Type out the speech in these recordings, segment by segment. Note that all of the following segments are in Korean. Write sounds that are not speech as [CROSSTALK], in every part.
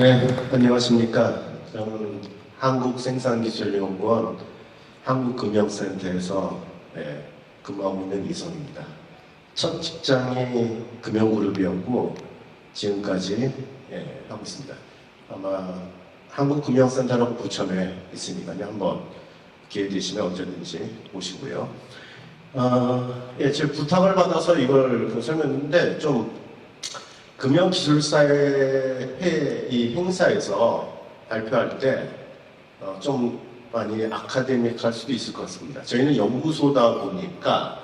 네, 안녕하십니까. 저는 한국생산기술연구원 한국금융센터에서 네, 근무하고 있는 이성입니다. 첫 직장이 금융그룹이었고 지금까지 예, 하고 있습니다. 아마 한국금융센터라고 부천에 있으니까요. 한번 기회 되시면 언제든지 오시고요. 어, 예, 제 부탁을 받아서 이걸 그 설명했는데 좀 금융기술사회 회- 이 행사에서 발표할 때 어, 좀 많이 아카데믹할 수도 있을 것 같습니다. 저희는 연구소다 보니까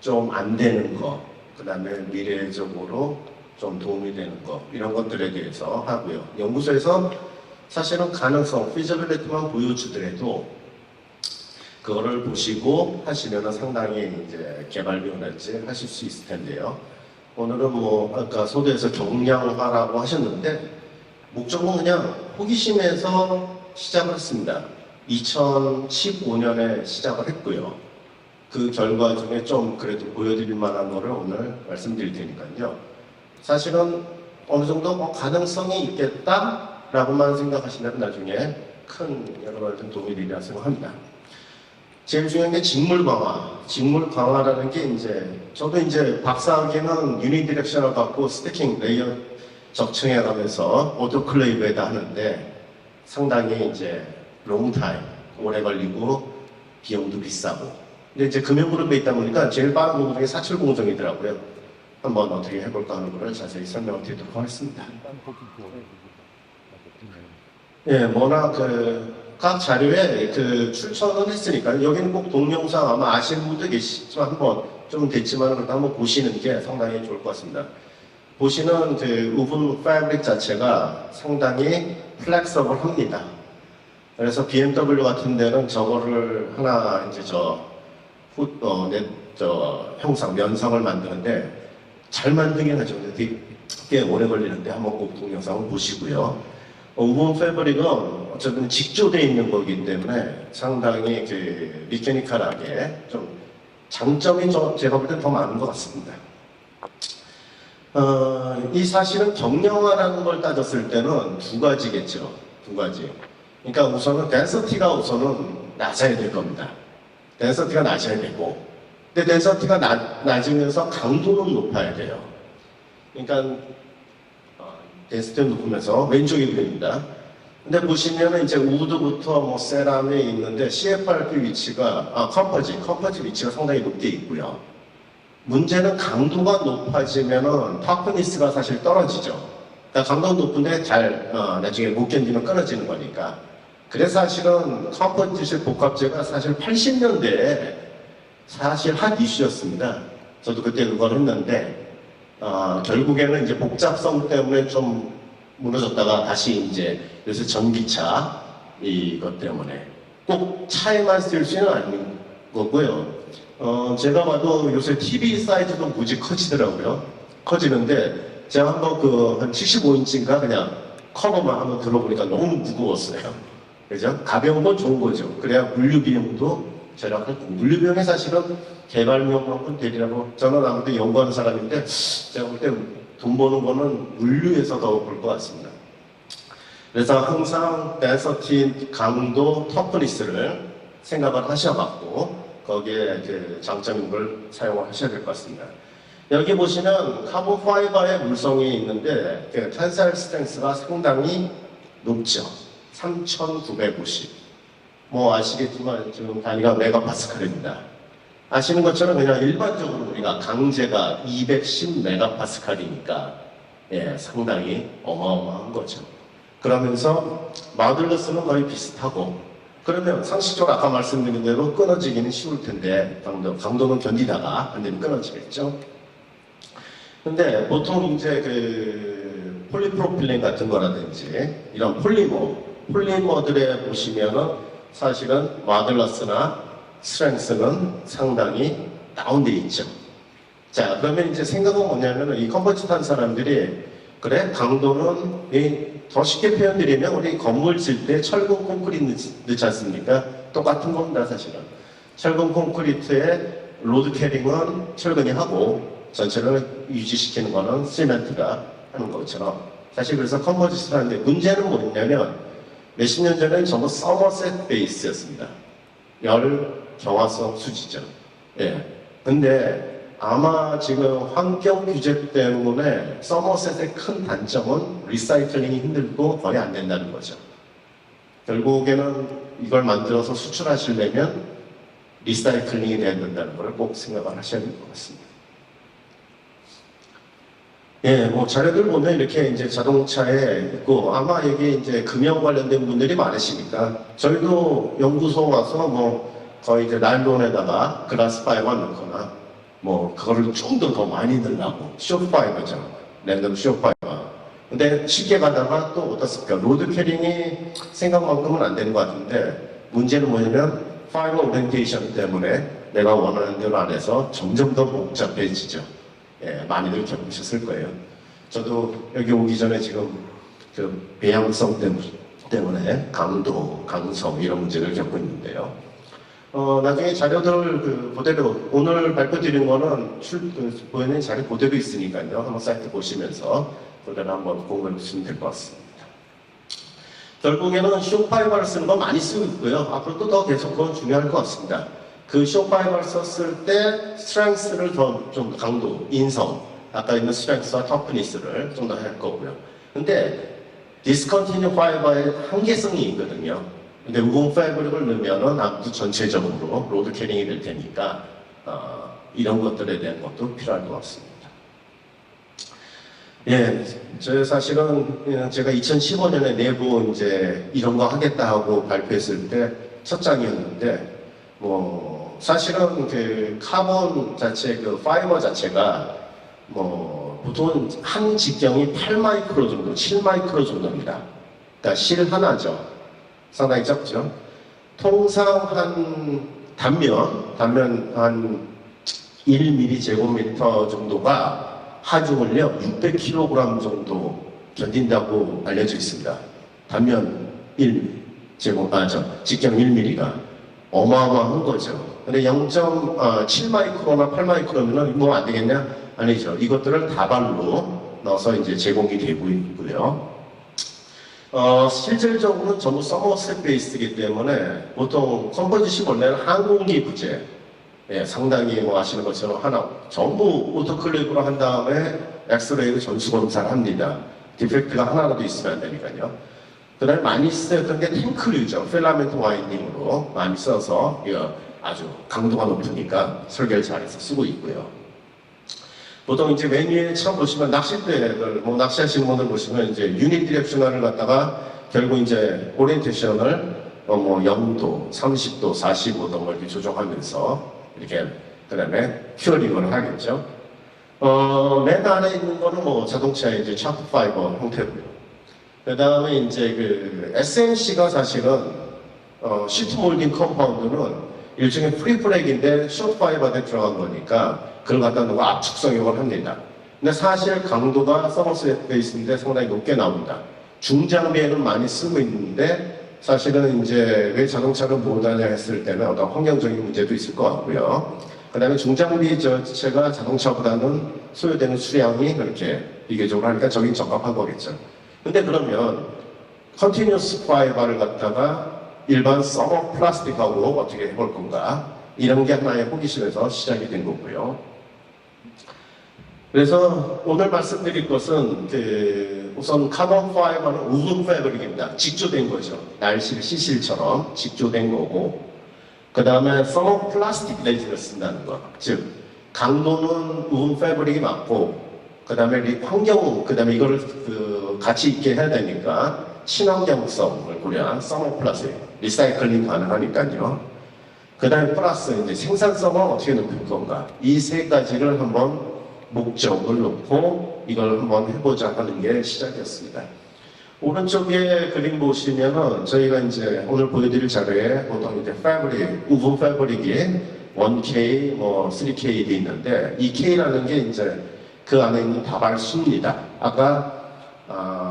좀 안 되는 거, 그 다음에 미래적으로 좀 도움이 되는 거, 이런 것들에 대해서 하고요. 연구소에서 사실은 가능성, 피저빌리티만 보여주더라도 그거를 보시고 하시면 상당히 이제 개발 비용날지 하실 수 있을 텐데요. 오늘은 뭐 아까 소대에서 경량화라고 하셨는데 목적은 그냥 호기심에서 시작을 했습니다. 2015년에 시작을 했고요. 그 결과 중에 좀 그래도 보여드릴 만한 거를 오늘 말씀드릴 테니까요. 사실은 어느 정도 뭐 가능성이 있겠다라고만 생각하시면 나중에 큰 여러 가지 도움이 되리라 생각합니다. 제일 중요한 게 직물 강화. 직물 강화라는 게 이제 저도 이제 박사학위는 유니디렉션을 받고 스태킹 레이어 적층해 가면서 오토클레이브에다 하는데 상당히 이제 롱타임 오래 걸리고 비용도 비싸고 근데 이제 금융그룹에 있다 보니까 제일 빠른 공정이 사출 공정이더라고요. 한번 어떻게 해볼까 하는 거를 자세히 설명을 드리도록 하겠습니다. 예, 뭐나 그 각 자료에 그 출처는 했으니까 여기는 꼭 동영상 아마 아시는 분도 계시지만 한번 좀 됐지만 그래도 한번 보시는 게 상당히 좋을 것 같습니다. 보시는 그 우분 패브릭 자체가 상당히 플렉서블합니다. 그래서 BMW 같은 데는 저거를 하나 이제 저, 후, 어, 내, 저 형상 면상을 만드는데 잘 만들긴 하죠. 되게 꽤 오래 걸리는데 한번 꼭 동영상을 보시고요. 어, 우분 패브릭은 어쨌든 직조되어 있는 거기 때문에 상당히 그 미케니컬하게 좀 장점이 저, 제가 볼 때 더 많은 것 같습니다. 어, 이 사실은 경량화라는 걸 따졌을 때는 두 가지겠죠. 두 가지. 그러니까 우선은 덴서티가 우선은 낮아야 될 겁니다. 덴서티가 낮아야 되고, 근데 덴서티가 낮, 낮으면서 강도는 높아야 돼요. 그러니까 어, 덴서티는 높으면서 왼쪽이 그립니다. 근데 보시면은 이제 우드부터 뭐 세람이 있는데 CFRP 위치가 아 컴퍼지 컴퍼지 위치가 상당히 높게 있고요. 문제는 강도가 높아지면은 터프니스가 사실 떨어지죠. 그러니까 강도가 높은데 잘 어, 나중에 못 견디면 끊어지는 거니까. 그래서 사실은 컴포지션 복합제가 사실 80년대에 사실 핫 이슈였습니다. 저도 그때 그걸 했는데 어, 결국에는 이제 복잡성 때문에 좀 무너졌다가 다시 이제 요새 전기차 이것 때문에 꼭 차에만 쓸 수는 아닌 거고요. 어, 제가 봐도 요새 TV 사이즈도 무지 커지더라고요. 커지는데 제가 한번 그 한 75인치인가 그냥 커버만 한번 들어보니까 너무 무거웠어요. 그죠? 가벼운 건 좋은 거죠. 그래야 물류 비용도 절약할 거고 물류 비용이 사실은 개발 비용만큼 되리라고 저는 아무튼 연구하는 사람인데 제가 볼 때 돈 버는 거는 물류에서 더 볼 것 같습니다. 그래서 항상 댄서티 강도 터프니스를 생각을 하셔갖고 거기에 그 장점인 걸 사용을 하셔야 될 것 같습니다. 여기 보시면 카본 파이버의 물성이 있는데 그 텐사일 스트렝스가 상당히 높죠. 3,950. 뭐 아시겠지만 지금 단위가 메가파스칼입니다. 아시는 것처럼 그냥 일반적으로 우리가 강제가 210 메가파스칼이니까 예, 상당히 어마어마한 거죠. 그러면서 마들러스는 거의 비슷하고 그러면 상식적으로 아까 말씀드린 대로 끊어지기는 쉬울 텐데 강도, 강도는 견디다가 안 되면 끊어지겠죠. 근데 보통 이제 그 폴리프로필렌 같은 거라든지 이런 폴리머, 폴리머들에 보시면은 사실은 마들러스나 스트렝스는 상당히 다운돼 있죠. 자, 그러면 이제 생각은 뭐냐면은 이 컴포지트 한 사람들이 그래 강도는 이 더 쉽게 표현드리면 우리 건물 질 때 철근 콘크리트 넣지 않습니까? 똑같은 겁니다 사실은. 철근 콘크리트의 로드 캐링은 철근이 하고 전체를 유지시키는 거는 시멘트가 하는 것처럼 사실 그래서 컨버지스를 하는데 문제는 뭐냐면 몇십 년 전에 전부 서머셋 베이스였습니다. 열 경화성 수지죠. 예. 근데 아마 지금 환경 규제 때문에 서머셋의 큰 단점은 리사이클링이 힘들고 거의 안 된다는 거죠. 결국에는 이걸 만들어서 수출하시려면 리사이클링이 돼야 된다는 걸 꼭 생각을 하셔야 될 것 같습니다. 예, 뭐 자료들 보면 이렇게 이제 자동차에 있고 아마 여기 이제 금연 관련된 분들이 많으시니까 저희도 연구소 와서 뭐 거의 이제 나일론에다가 글라스 파이버 넣거나 뭐 그거를 좀더더 많이 넣으려고 쇼 파이버죠. 랜덤 쇼 파이버. 근데 쉽게 가다가 또 어떻습니까? 로드 캐링이 생각만큼은 안 되는 것 같은데 문제는 뭐냐면 파이버 오리엔테이션 때문에 내가 원하는 대로 안 해서 점점 더 복잡해지죠. 예, 많이들 겪으셨을 거예요. 저도 여기 오기 전에 지금 그 배양성 때문- 때문에 강도, 강성 이런 문제를 겪고 있는데요. 어, 나중에 자료들 그 그대로 오늘 발표드린 거는 출 그, 보이는 자료 그대로 있으니까요. 한번 사이트 보시면서 그대로 한번 공부해 보시면 될 것 같습니다. 결국에는 쇼파이버를 쓰는 거 많이 쓰고 있고요. 앞으로도 더 계속 그건 중요할 것 같습니다. 그 쇼파이버를 썼을 때 스트렝스를 더 좀 강도, 인성, 아까 있는 스트렝스와 터프니스를 좀 더 할 거고요. 근데 디스컨티뉴 파이버의 한계성이 있거든요. 근데 우공 패브릭을 넣으면은 아무도 전체적으로 로드 캐링이 될 테니까 어, 이런 것들에 대한 것도 필요할 것 같습니다. 예, 저 사실은 예, 제가 2015년에 내부 이제 이런 거 하겠다 하고 발표했을 때 첫 장이었는데 뭐 사실은 그 카본 자체 그 파이버 자체가 뭐 보통 한 직경이 8마이크로 정도, 7마이크로 정도입니다. 그러니까 실 하나죠. 상당히 적죠. 통상 한 단면, 단면 한 1mm 제곱미터 정도가 하중을요 600kg 정도 견딘다고 알려져 있습니다. 단면 1 제곱, 아, 저, 직경 1mm가 어마어마한 거죠. 근데 0.7마이크로나 8마이크로면은 뭐안 되겠냐? 아니죠. 이것들을 다발로 넣어서 이제 제공이 되고 있고요. 어, 실질적으로는 전부 서머셋 베이스이기 때문에 보통 컴포지션 원래는 항공기 부재 예, 상당히 뭐 아시는 것처럼 하나 전부 오토클립으로 한 다음에 엑스레이로 전수 검사를 합니다. 디펙트가 하나라도 있으면 안 되니까요. 그다음에 많이 쓰였던 게 탱크류죠. 필라멘트 와인딩으로 많이 써서 이거 아주 강도가 높으니까 설계를 잘해서 쓰고 있고요. 보통 이제 맨 위에 처음 보시면 낚싯대를 뭐 낚시하시는 분들 보시면 이제 유닛 디렉션을 갖다가 결국 이제 오리엔테이션을 어, 뭐 0도, 30도, 45도 뭐 이렇게 조정하면서 이렇게 그 다음에 큐어링을 하겠죠. 어, 맨 안에 있는 거는 뭐 자동차의 이제 차프 파이버 형태고요. 그 다음에 이제 그 SMC가 사실은 어, 시트 몰딩 컴파운드는 일종의 프리프렉인데 숏 파이버에 들어간 거니까 그걸 갖다 놓고 압축 성형을 합니다. 근데 사실 강도가 서머스 베이스인데 상당히 높게 나옵니다. 중장비에는 많이 쓰고 있는데 사실은 이제 왜 자동차를 못하냐 했을 때는 어떤 환경적인 문제도 있을 것 같고요. 그 다음에 중장비 자체가 자동차보다는 소요되는 수량이 그렇게 비교적으로 하니까 저긴 적합한 거겠죠. 근데 그러면 컨티뉴스 파이버를 갖다가 일반 서머 플라스틱하고 어떻게 해볼 건가 이런 게 하나의 호기심에서 시작이 된 거고요. 그래서 오늘 말씀드릴 것은 그 우선 카본 파이버는 우분 패브릭입니다. 직조된 거죠. 날실 시실처럼 직조된 거고 그 다음에 서머 플라스틱 레진을 쓴다는 거. 즉 강도는 우분 패브릭이 맞고 그 다음에 환경 그 다음에 이거를 그 같이 있게 해야 되니까 친환경성을 고려한 서머 플라스틱 리사이클링 가능하니까요. 그 다음에 플러스 이제 생산성을 어떻게 높일 건가 이 세 가지를 한번 목적을 놓고 이걸 한번 해보자 하는 게 시작이었습니다. 오른쪽에 그림 보시면은 저희가 이제 오늘 보여드릴 자료에 보통 이제 패브릭, 우분 패브릭이 1K, 뭐 3K 돼 있는데 이 K라는 게 이제 그 안에 있는 다발 수입니다. 아까 아,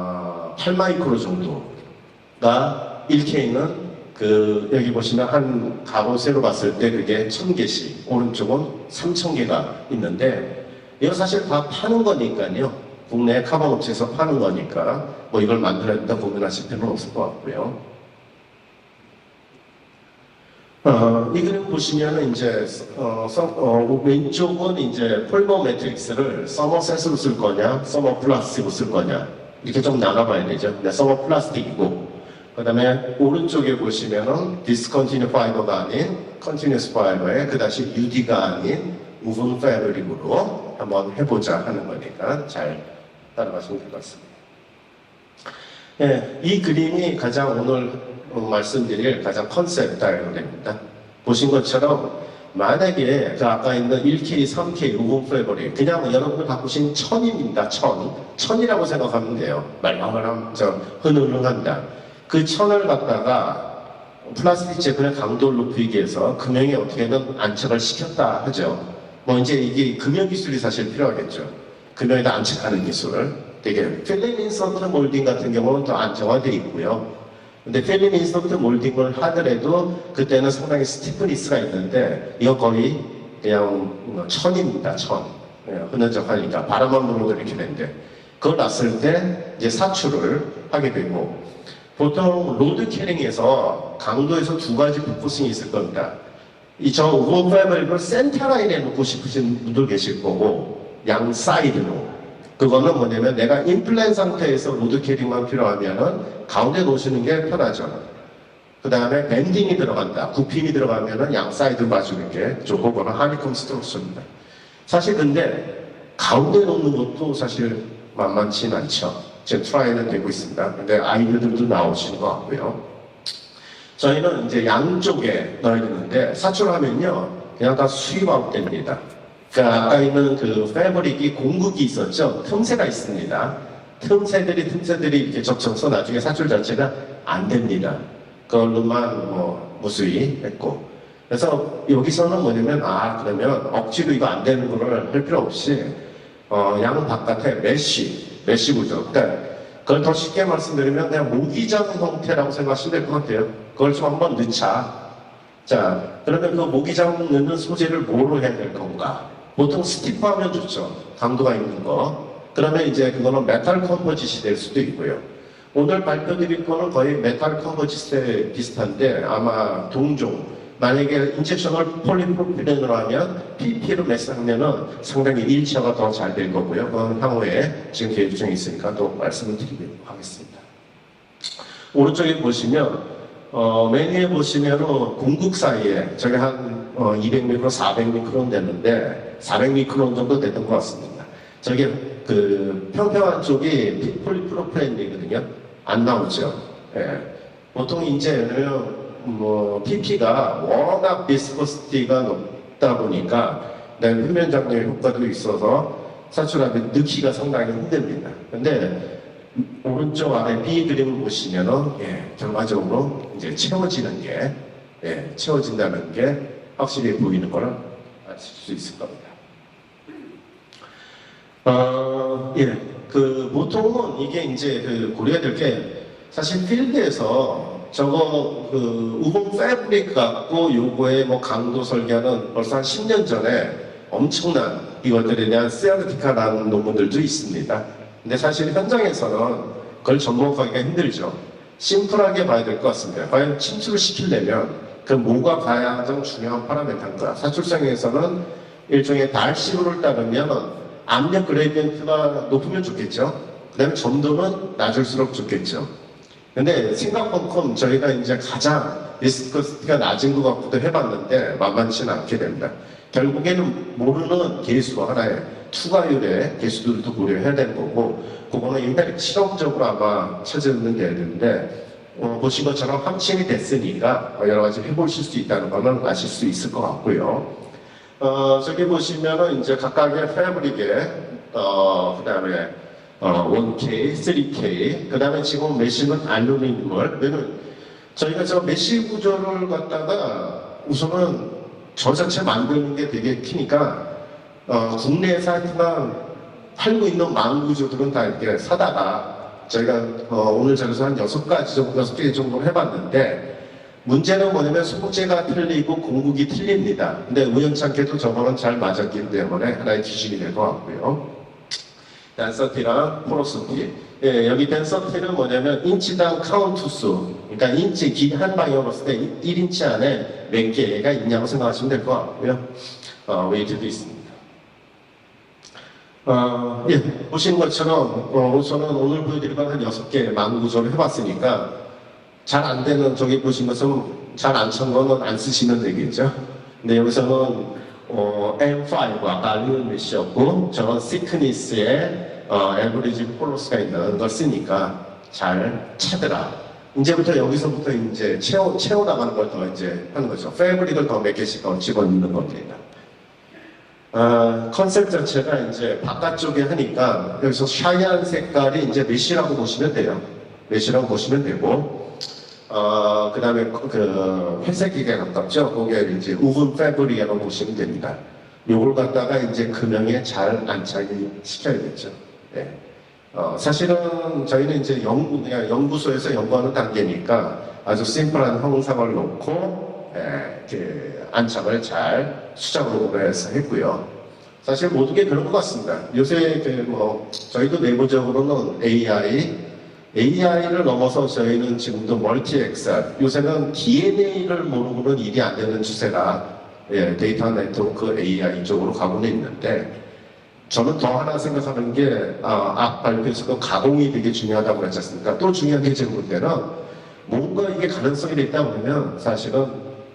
8마이크로 정도가 1K는 그 여기 보시면 한 갑옷으로 봤을 때 그게 천 개씩 오른쪽은 삼천 개가 있는데 이거 사실 다 파는 거니까요. 국내 카본 업체에서 파는 거니까 뭐 이걸 만들었다 고민하실 필요는 없을 것 같고요. 어, 이 그림 보시면은 이제 어, 서- 어, 왼쪽은 이제 폴머 매트릭스를 서머 셋으로 쓸 거냐, 서머 플라스틱으로 쓸 거냐 이렇게 좀 나눠봐야 되죠. 근데 서머 플라스틱이고 그 다음에 오른쪽에 보시면은 디스컨티뉴 파이버가 아닌 컨티뉴스 파이버에 그 다시 UD가 아닌 우분 패브릭으로 한번 해보자 하는 거니까 잘 따라가시면 될 것 같습니다. 예, 이 그림이 가장 오늘 어, 말씀드릴 가장 컨셉 다이어그램입니다. 보신 것처럼 만약에 그 아까 있는 1K, 3K 우분 패브릭 그냥 여러분이 바꾸신 천입니다. 천. 천이라고 생각하면 돼요. 말랑말랑 저 흐느흐느한다. 그 천을 갖다가 플라스틱 제품의 강도를 높이기 위해서 금형에 어떻게든 안착을 시켰다 하죠. 뭐 이제 이게 금형 기술이 사실 필요하겠죠. 금형에다 안착하는 기술. 되게 필름 인서트 몰딩 같은 경우는 더 안정화되어 있고요. 근데 필름 인서트 몰딩을 하더라도 그때는 상당히 스티프니스가 있는데 이거 거의 그냥 뭐 천입니다. 천. 예, 흐느적하니까 바람만 불어도 이렇게 되는데 그걸 놨을 때 이제 사출을 하게 되고 보통 로드 캐링에서 강도에서 두 가지 포커싱이 있을 겁니다. 이저 우버 패브릭을 센터 라인에 놓고 싶으신 분들 계실 거고 양 사이드로 그거는 뭐냐면 내가 임플랜 상태에서 로드 캐링만 필요하면은 가운데 놓으시는 게 편하죠. 그 다음에 밴딩이 들어간다. 굽힘이 들어가면은 양 사이드 봐주는 게 좋고 그거는 하니컴 스트로스입니다. 사실 근데 가운데 놓는 것도 사실 만만치 않죠. 지금 트라이는 되고 있습니다. 근데 아이디어들도 나오시는 것 같고요. 저희는 이제 양쪽에 넣어야 되는데 사출하면요 그냥 다 수입아웃 됩니다. 그러니까 아까 있는 그 패브릭이 공국이 있었죠. 틈새가 있습니다. 틈새들이 틈새들이 이렇게 겹쳐서 나중에 사출 자체가 안 됩니다. 그걸로만 뭐 무수히 했고 그래서 여기서는 뭐냐면 아 그러면 억지로 이거 안 되는 거를 할 필요 없이 어, 양 바깥에 메쉬 메쉬 구조 그러니까 그걸 더 쉽게 말씀드리면 그냥 모기장 형태라고 생각하시면 될 것 같아요. 그걸 좀 한번 넣자. 자, 그러면 그 모기장 넣는 소재를 뭐로 해야 될 건가? 보통 스티프 하면 좋죠. 강도가 있는 거. 그러면 이제 그거는 메탈 컴포짓이 될 수도 있고요. 오늘 발표드릴 거는 거의 메탈 컴포짓에 비슷한데 아마 동종 만약에 인젝셔널 폴리프로필렌으로 하면 PP로 매스하면은 상당히 일처가 더 잘 될 거고요. 그건 향후에 지금 계획 중에 있으니까 또 말씀을 드리도록 하겠습니다. 오른쪽에 보시면 어, 메뉴에 보시면은 공국 사이에 저게 한 어, 200미크론, 400미크론 됐는데 400미크론 정도 됐던 것 같습니다. 저게 그 평평한 쪽이 폴리프로필렌이거든요. 안 나오죠. 예. 보통 이제 뭐 PP가 워낙 비스코스티가 높다 보니까 내 표면 장력 효과도 있어서 사출하면 넣기가 상당히 힘듭니다. 근데 오른쪽 아래 B 그림을 보시면은 예, 결과적으로 이제 채워지는 게 예, 채워진다는 게 확실히 보이는 거를 아실 수 있을 겁니다. 어, 예, 그 보통은 이게 이제 그 고려해야 될 게 사실 필드에서 저거 그 우봉 패브릭 갖고 요거의 뭐 강도 설계는 벌써 한 10년 전에 엄청난 이것들에 대한 세어티카라는 논문들도 있습니다. 근데 사실 현장에서는 그걸 접목하기가 힘들죠. 심플하게 봐야 될 것 같습니다. 과연 침투를 시키려면 그 뭐가 가장 중요한 파라메터인가? 사출성에서는 일종의 달식으로 따르면 압력 그레이디언트가 높으면 좋겠죠. 그 다음에 점도는 낮을수록 좋겠죠. 근데 생각만큼 저희가 이제 가장 리스크가 낮은 것 같기도 해봤는데 만만치는 않게 됩니다. 결국에는 모르는 개수 하나의 투과율의 개수들도 고려해야 되는 거고 그거는 옛날에 실험적으로 아마 찾아내는 게 되는데 어, 보신 것처럼 함칭이 됐으니까 여러 가지 해보실 수 있다는 거는 아실 수 있을 것 같고요. 어, 저기 보시면은 이제 각각의 패브릭에 어, 그 다음에 어, 1K, 3K, 그 다음에 지금 메쉬는 알루미늄을, 왜냐면 저희가 저 메쉬 구조를 갖다가 우선은 저 자체 만드는 게 되게 키니까, 어, 국내에서 하여튼간 팔고 있는 망 구조들은 다 이렇게 사다가 저희가 어, 오늘 저기서 한 여섯 가지 정도, 여섯 개 정도 해봤는데, 문제는 뭐냐면 소재가 틀리고 공국이 틀립니다. 근데 우연찮게도 저거는 잘 맞았기 때문에 하나의 기준이 될 것 같고요. 댄서티랑 포로스티. 예, 여기 댄서티는 뭐냐면 인치당 카운트 수. 그러니까 인치 기한 방향으로 봤을 때 1인치 안에 몇 개가 있냐고 생각하시면 될 것 같고요. 어, 웨이트도 있습니다. 어, 예, 보신 것처럼 어, 우선은 오늘 보여드릴 건한 6개 망 구조를 해봤으니까 잘 안 되는 저기 보신 것은 잘 안 찬 거는 안 쓰시면 되겠죠. 근데 여기서는 어, M5 아까 저는 시크니스의 어, 에브리지 폴로스가 있는 걸 쓰니까 잘 찾으라. 이제부터 여기서부터 이제 채워, 채워나가는 걸 더 이제 하는 거죠. 패브릭을 더 몇 개씩 더 집어넣는 겁니다. 어, 컨셉 자체가 이제 바깥쪽에 하니까 여기서 샤이한 색깔이 이제 메시라고 보시면 돼요. 메시라고 보시면 되고, 어, 그 다음에 그 회색이게 가깝죠. 거기에 이제 우분 패브릭이라고 보시면 됩니다. 요걸 갖다가 이제 금형에 잘 안착이 시켜야겠죠. 네. 어, 사실은 저희는 이제 연구, 연구소에서 연구하는 단계니까 아주 심플한 형상을 놓고, 예, 그 안착을 잘 수작으로 해서 했고요. 사실 모든 게 그런 것 같습니다. 요새 그 뭐, 저희도 내부적으로는 AI, AI를 넘어서 저희는 지금도 멀티 엑셀, 요새는 DNA를 모르고는 일이 안 되는 추세가 예, 데이터 네트워크 AI 쪽으로 가고는 있는데, 저는 더 하나 생각하는 게, 아, 앞 발표에서도 가공이 되게 중요하다고 그랬지 않습니까? 또 중요한 게 지금 문제는 뭔가 이게 가능성이 있다 보면 사실은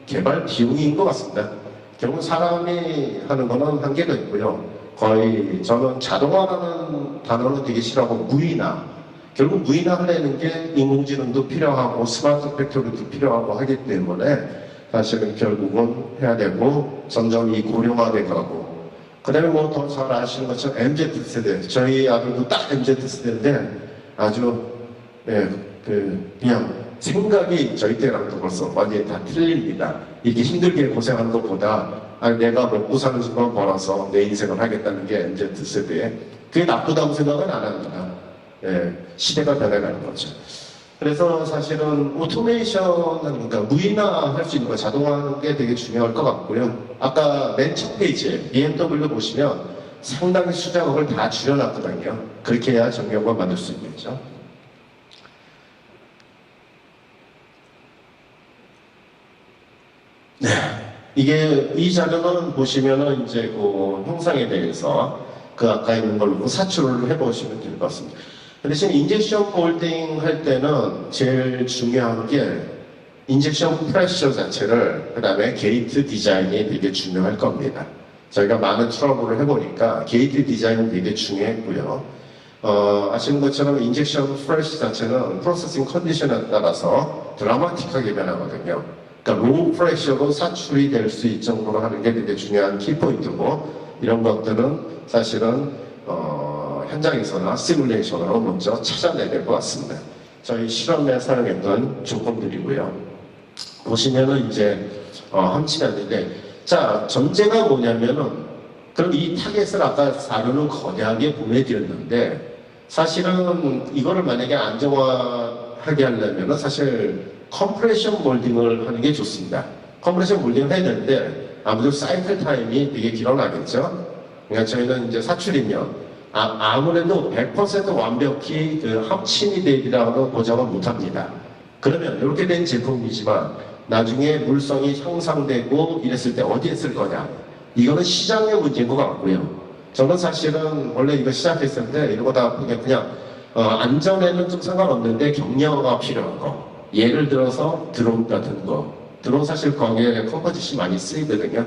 개발 비용인 것 같습니다. 결국 사람이 하는 거는 한계가 있고요. 거의 저는 자동화라는 단어는 되게 싫어하고 무인화. 결국 무인화 하려는 게 인공지능도 필요하고 스마트 팩토리도 필요하고 하기 때문에 사실은 결국은 해야 되고 점점 이 고령화돼 가고 그 다음에 뭐 더 잘 아시는 것처럼 MZ세대 저희 아들도 딱 MZ세대인데 아주 예, 그 그냥 생각이 저희 때랑도 벌써 완전히 다 틀립니다. 이렇게 힘들게 고생하는 것보다 아, 내가 먹고 사는 수만 벌어서 내 인생을 하겠다는 게 MZ세대에 그게 나쁘다고 생각은 안 합니다. 예, 시대가 변해가는 거죠. 그래서 사실은 오토메이션, 그러니까 무인화 할 수 있는 거 자동화하는 게 되게 중요할 것 같고요. 아까 맨 첫 페이지에 BMW 보시면 상당히 수작업을 다 줄여놨거든요. 그렇게 해야 정형을 만들 수 있겠죠. 네. 이게 이 자료는 보시면은 이제 그 형상에 대해서 그 아까 있는 걸로 사출을 해보시면 될 것 같습니다. 그 대신 인젝션 폴딩 할 때는 제일 중요한 게 인젝션 프레셔 자체를 그 다음에 게이트 디자인이 되게 중요할 겁니다. 저희가 많은 트러블을 해보니까 게이트 디자인이 되게 중요했고요. 어, 아시는 것처럼 인젝션 프레셔 자체는 프로세싱 컨디션에 따라서 드라마틱하게 변하거든요. 그러니까 로우 프레셔로 사출이 될 수 있을 정도로 하는 게 되게 중요한 키포인트고 이런 것들은 사실은 어, 현장에서나 시뮬레이션으로 먼저 찾아내야 될 것 같습니다. 저희 실험에 사용했던 조건들이고요. 보시면은 이제 어, 함치였는데 자 전제가 뭐냐면은 그럼 이 타겟을 아까 사료는 거대하게 보내드렸는데 사실은 이거를 만약에 안정화하게 하려면은 사실 컴프레션 몰딩을 하는 게 좋습니다. 컴프레션 몰딩을 해야 되는데 아무래도 사이클 타임이 되게 길어나겠죠. 그러니까 저희는 이제 사출이면 아, 무래도 100% 완벽히 그 합침이 되리라고 보장은 못합니다. 그러면 이렇게 된 제품이지만 나중에 물성이 향상되고 이랬을 때 어디에 쓸 거냐? 이거는 시장의 문제인 것 같고요. 저는 사실은 원래 이거 시작했을 때 이런 거 다 그냥, 그냥 어, 안전에는 좀 상관없는데 격려가 필요한 거. 예를 들어서 드론 같은 거. 드론 사실 거기에 컴포지션 많이 쓰이거든요.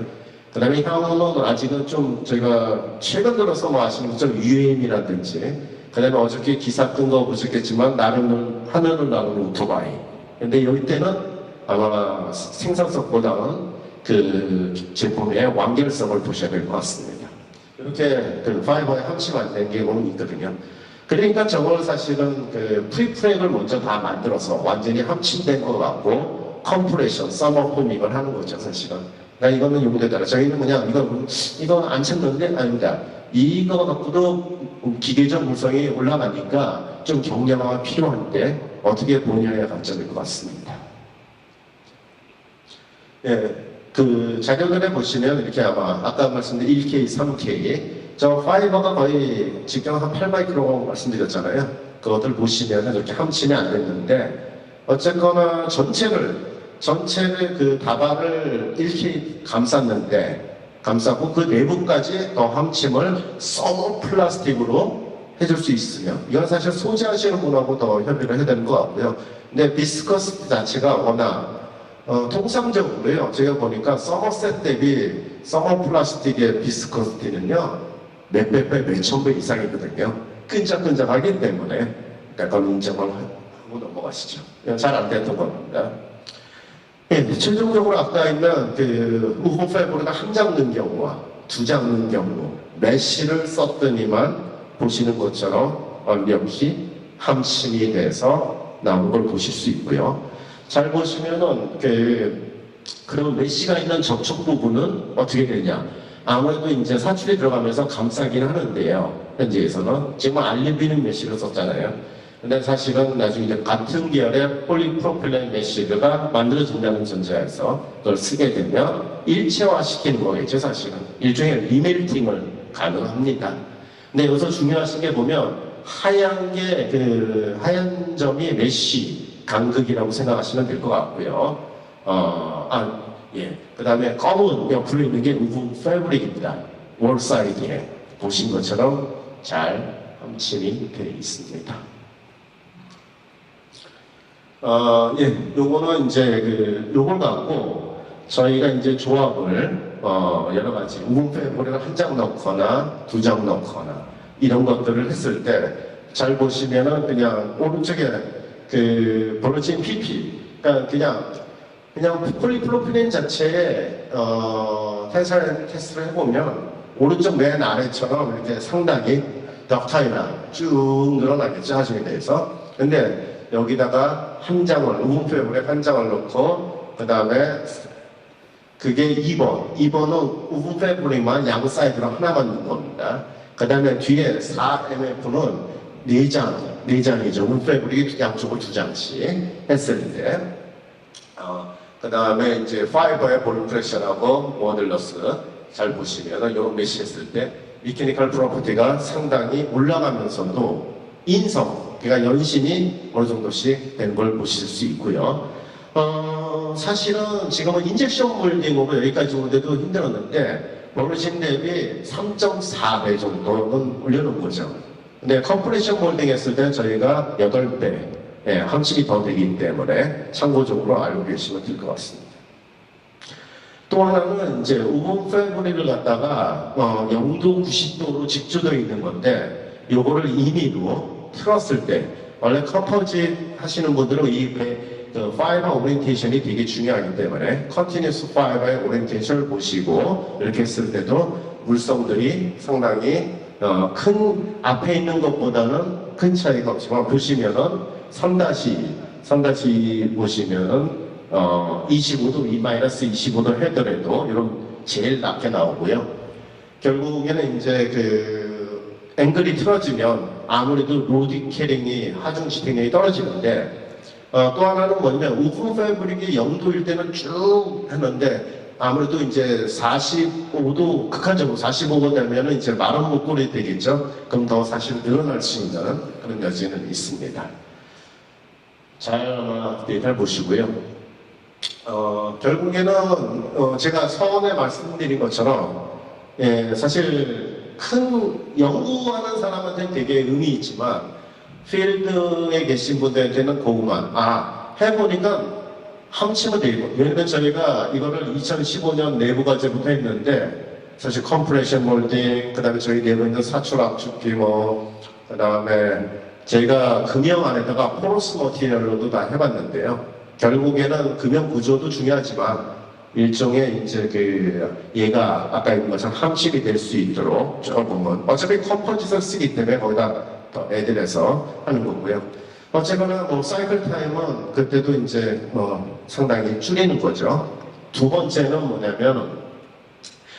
그 다음에 향후는 아직은 좀 저희가 최근 들어서 뭐 아시는 것처럼 UAM이라든지 그 다음에 어저께 기사 뜬거 보셨겠지만 나르는 하늘을 나르는 오토바이 근데 여기 때는 아마 생산성보다는 그 제품의 완결성을 보셔야 될 것 같습니다 이렇게 그 파이버에 함치가 된 경우는 있거든요 그러니까 저걸 사실은 그 프리프레임을 먼저 다 만들어서 완전히 함침된 것 같고 컴프레션, 서머 포밍을 하는 거죠 사실은 나 이거는 요구에 따라 저희는 그냥 이거 이거 안 찾는데 아닙니다. 이거 갖고도 기계적 물성이 올라가니까 좀 경량화가 필요한데 어떻게 보냐의 관점일 것 같습니다. 예, 그 자료들에 보시면 이렇게 아마 아까 말씀드린 1K, 3K 저 파이버가 거의 직경 한 8마이크로 말씀드렸잖아요. 그것들 보시면 이렇게 함침이 안 됐는데 어쨌거나 전체를 전체를 그 다발을 1K 감쌌는데 감싸고 그 내부까지 더 함침을 서머 플라스틱으로 해줄 수 있으면 이건 사실 소지하시는 분하고 더 협의를 해야 되는 것 같고요. 근데 비스커스 자체가 워낙 어, 통상적으로요. 제가 보니까 서머셋 대비 서머 플라스틱의 비스커스티는요. 몇백 배, 몇천 배 이상이거든요. 끈적끈적하기 때문에 약간 인정을 하고 넘어가시죠. 잘안 됐던 겁니다. 예, 최종적으로 아까 있는 그 우호 패브리가 한장 넣은 경우와 두장 넣은 경우 메쉬를 썼더니만 보시는 것처럼 완벽히 함침이 돼서 나온 걸 보실 수 있고요. 잘 보시면은 그 그럼 메쉬가 있는 접촉 부분은 어떻게 되냐? 아무래도 이제 사출이 들어가면서 감싸긴 하는데요. 현재에서는 지금 알리비는 메쉬를 썼잖아요. 근데 사실은 나중에 이제 같은 계열의 폴리프로필렌 메쉬가 만들어진다는 전제하에서 그걸 쓰게 되면 일체화시키는 거겠죠, 사실은. 일종의 리멜팅을 가능합니다. 근데 여기서 중요하신 게 보면 하얀 게 그 하얀 점이 메쉬 간극이라고 생각하시면 될 것 같고요. 어, 아, 예. 그 다음에 검은 옆으로 있는 게 우분 패브릭입니다. 월 사이드에 보신 것처럼 잘 함침이 되어 있습니다. 어, 예, 요거는 이제 그, 요걸 갖고 저희가 이제 조합을, 어, 여러 가지, 우분 패브릭을 한 장 넣거나 두 장 넣거나 이런 것들을 했을 때 잘 보시면은 그냥 오른쪽에 그 버러진 PP, 그러니까 그냥 그냥 폴리프로필렌 자체에 어, 텐사일 테스트를 해보면 오른쪽 맨 아래처럼 이렇게 상당히 덕타이나 쭉 늘어나겠죠 하중에 대해서. 근데 여기다가 한 장을 우분표에 한 장을 넣고 그 다음에 그게 2번. 2번은 우분 패브릭만 양 사이드로 하나만 넣는 겁니다. 그 다음에 뒤에 4MF는 4장 4장이죠. 우분 패브릭이 양쪽을 두 장씩 했을 때 어, 그 다음에 이제 파이버의 볼 프레셔하고 모듈러스 잘 보시면 이런 메시 했을 때 미케니컬 프로퍼티가 상당히 올라가면서도 인성, 그러니까 연신이 어느 정도씩 된 걸 보실 수 있고요. 어, 사실은 지금은 인젝션 몰딩으로 여기까지 오는데도 힘들었는데 버르진 랩이 3.4배 정도는 올려놓은 거죠. 근데 컴프레션 몰딩 했을 때 저희가 8배 예, 함식이 더 되기 때문에 참고적으로 알고 계시면 될 것 같습니다. 또 하나는 이제 우분 패브릭을 갖다가 어, 0도 90도로 직조되어 있는 건데 요거를 임의로 틀었을 때 원래 컴포짓 하시는 분들은 이 배- 그 파이버 오리엔테이션이 되게 중요하기 때문에 컨티뉴스 파이버의 오리엔테이션을 보시고 이렇게 했을 때도 물성들이 상당히 어, 큰 앞에 있는 것보다는 큰 차이가 없지만 보시면은 3-2, 3-2 보시면은 어, 25도, 이 마이너스 25도 헤더라도 이런 제일 낮게 나오고요. 결국에는 이제 그 앵글이 틀어지면 아무래도 로딩 캐링이 하중 지탱력이 떨어지는데 어, 또 하나는 뭐냐면 우프 패브릭이 0도일 때는 쭉 했는데 아무래도 이제 45도 극한적으로 45도 되면은 이제 마른 목걸이 되겠죠. 그럼 더 사실 늘어날 수 있는 그런 여지는 있습니다. 잘 데이터를 보시고요. 어, 결국에는 어, 제가 처음에 말씀드린 것처럼 예, 사실 큰 연구하는 사람한테는 되게 의미 있지만 필드에 계신 분들한테는 고구만 아 해보니까 함치면 되고 왜냐면 저희가 이거를 2015년 내부 과제부터 했는데 사실 컴프레션 몰딩 그 다음에 저희 내부 있는 사출 압축기 뭐그 다음에 제가 금형 안에다가 포로스 머티리얼로도 다 해봤는데요 결국에는 금형 구조도 중요하지만 일종의 이제 그 얘가 아까 얘기한 것처럼 함식이 될 수 있도록 조금은 어차피 컴포짓을 쓰기 때문에 거기다 더 애들해서 하는 거고요. 어쨌거나 뭐 사이클 타임은 그때도 이제 뭐 상당히 줄이는 거죠. 두 번째는 뭐냐면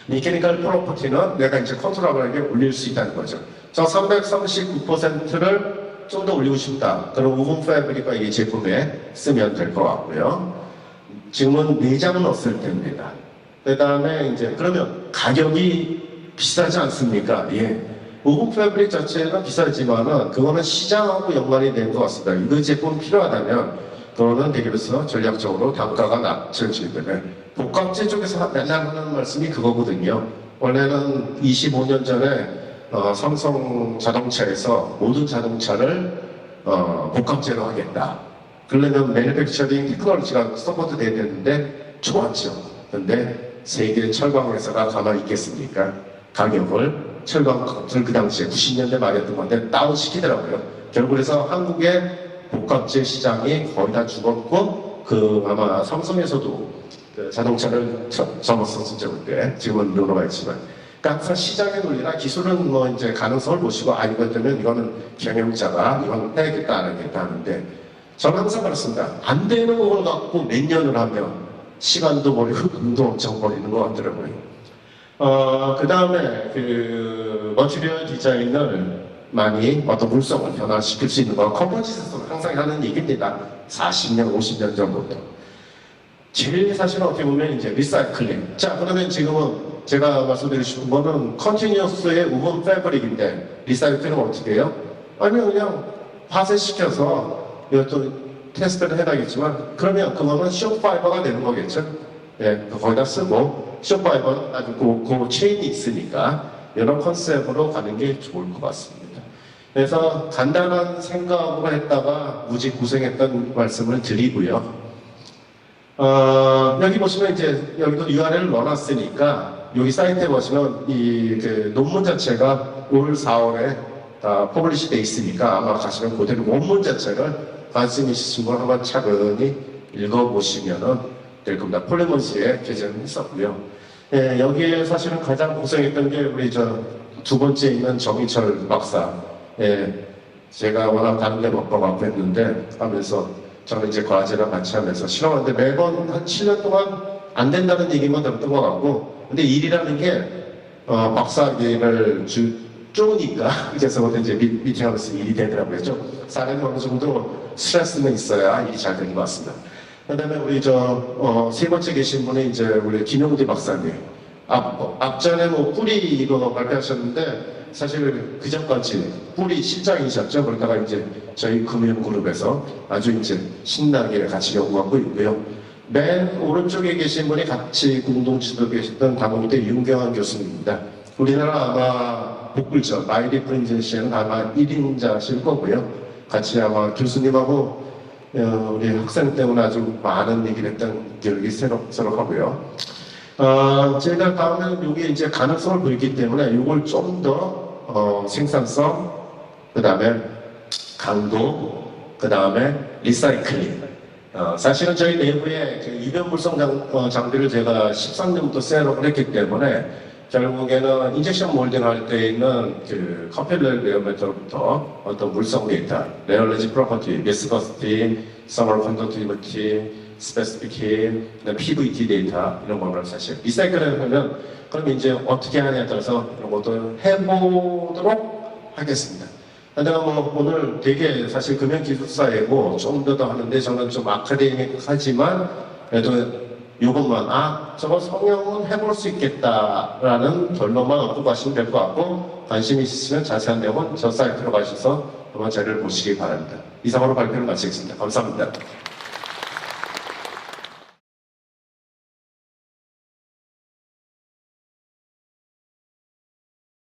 미케니컬 프로퍼티는 내가 이제 컨트롤하게 올릴 수 있다는 거죠. 저 339%를 좀 더 올리고 싶다. 그럼 우분 패브릭과 이 제품에 쓰면 될 것 같고요. 지금은 4장은 없을 때입니다. 그 다음에 이제 그러면 가격이 비싸지 않습니까? 예. 오븐 패브릭 자체가 비싸지만은 그거는 시장하고 연관이 된 것 같습니다. 이거 제품 필요하다면 그거는 대기업에서 전략적으로 단가가 낮춰지기 때문에 복합재 쪽에서 맨날 하는 말씀이 그거거든요. 원래는 25년 전에 어, 삼성 자동차에서 모든 자동차를 어, 복합재로 하겠다. 그러려면 매니팩처링 테크놀로지가 서포트 돼야 되는데 좋았죠. 근데 세계 철강 회사가 가만히 있겠습니까? 가격을 철강 값을 그 당시에 90년대 말에 했던 건데 다운 시키더라고요. 결국 그래서 한국의 복합재 시장이 거의 다 죽었고 그 아마 삼성에서도 그 자동차를 저- 접었었죠 그때 지금은 늘어가 있지만 항상 시장의 논리나 기술은 뭐 이제 가능성을 보시고 아 이것 때문에 이거는 경영자가 이건 해야겠다 안 하겠다 하는데 저는 항상 그렇습니다. 안 되는 걸 갖고 몇 년을 하면 시간도 버리고 [LAUGHS] 돈도 엄청 버리는 것 같더라고요. 어, 그 다음에 그 머티리얼 디자인을 많이 어떤 물성을 변화시킬 수 있는 거 컴포지트에서 항상 하는 얘기입니다. 40년 50년 전부터 제일 사실은 어떻게 보면 이제 리사이클링. 자, 그러면 지금은 제가 말씀드리고 싶은 거는 컨티뉴어스의 우먼 패브릭인데 리사이클은 어떻게 해요? 아니면 그냥 화쇄시켜서 이것도 테스트를 해야겠지만 그러면 그거는 쇼파이버가 되는 거겠죠? 예, 거기다 쓰고 쇼파이버는 아주 그, 그 체인이 있으니까 이런 컨셉으로 가는 게 좋을 것 같습니다. 그래서 간단한 생각으로 했다가 무지 고생했던 말씀을 드리고요. 어, 여기 보시면 이제 여기도 URL을 넣어놨으니까 여기 사이트에 보시면 이 그 논문 자체가 올 4월에 다 퍼블리시 돼 있으니까 아마 가시면 그대로 원문 자체를 관심 있으신 분 한번 차근히 읽어보시면 될 겁니다. 폴리먼시에 게재했었고요. 예, 여기에 사실은 가장 고생했던 게 우리 저 두 번째 있는 정희철 박사. 예, 제가 워낙 다른 데못 봐갖고 했는데 하면서 저는 이제 과제랑 같이 하면서 실험하는데 매번 한 7년 동안 안 된다는 얘기만 들었던 것 같고 근데 일이라는 게 어, 박사학위를 주, 쪼으니까 [LAUGHS] 그래서부터 이제 미, 미팅하면서 일이 되더라고요. 좀 사람이 어느 정도 스트레스는 있어야 일이 잘 되는 것 같습니다. 그다음에 우리 저 어, 세 번째 계신 분이 이제 우리 김용대 박사님. 앞, 어, 앞전에 뭐 뿌리 이거 발표하셨는데 사실 그 전까지 뿌리 실장이셨죠. 그러다가 이제 저희 금융그룹에서 아주 이제 신나게 같이 연구하고 있고요. 맨 오른쪽에 계신 분이 같이 공동 지도 계셨던 다국대 윤경환 교수님입니다. 우리나라 아마 복불죠. 마이리 프린젠시에는 아마 1인자실 거고요. 같이 아마 교수님하고 어, 우리 학생 때문에 아주 많은 얘기를 했던 기억이 새록새록하고요. 어, 제가 다음에는 여기 이제 가능성을 보이기 때문에 이걸 좀더 어, 생산성, 그 다음에 강도, 그 다음에 리사이클링. 어, 사실은 저희 내부에 그 이변물성 장, 어, 장비를 제가 13년부터 셋업을 했기 때문에 결국에는 인젝션 몰딩 할 때 있는 그 커필러 레어메터부터 어떤 물성 데이터, 레어레지 프로퍼티, 비스커스티, 서멀 컨덕티비티, 스페시피키, PVT 데이터 이런 거를 사실 리사이클을 하면 그럼 이제 어떻게 하냐에 따라서 이런 것도 해보도록 하겠습니다. 내가 뭐 오늘 되게 사실 금융기술사이고 좀더더 하는데 저는 좀 아카데믹하지만 그래도 이것만 아 저거 성형은 해볼 수 있겠다라는 결론만 얻고 가시면 될 것 같고 관심 있으시면 자세한 내용은 저 사이트로 가셔서 한번 자료를 보시기 바랍니다. 이상으로 발표를 마치겠습니다. 감사합니다.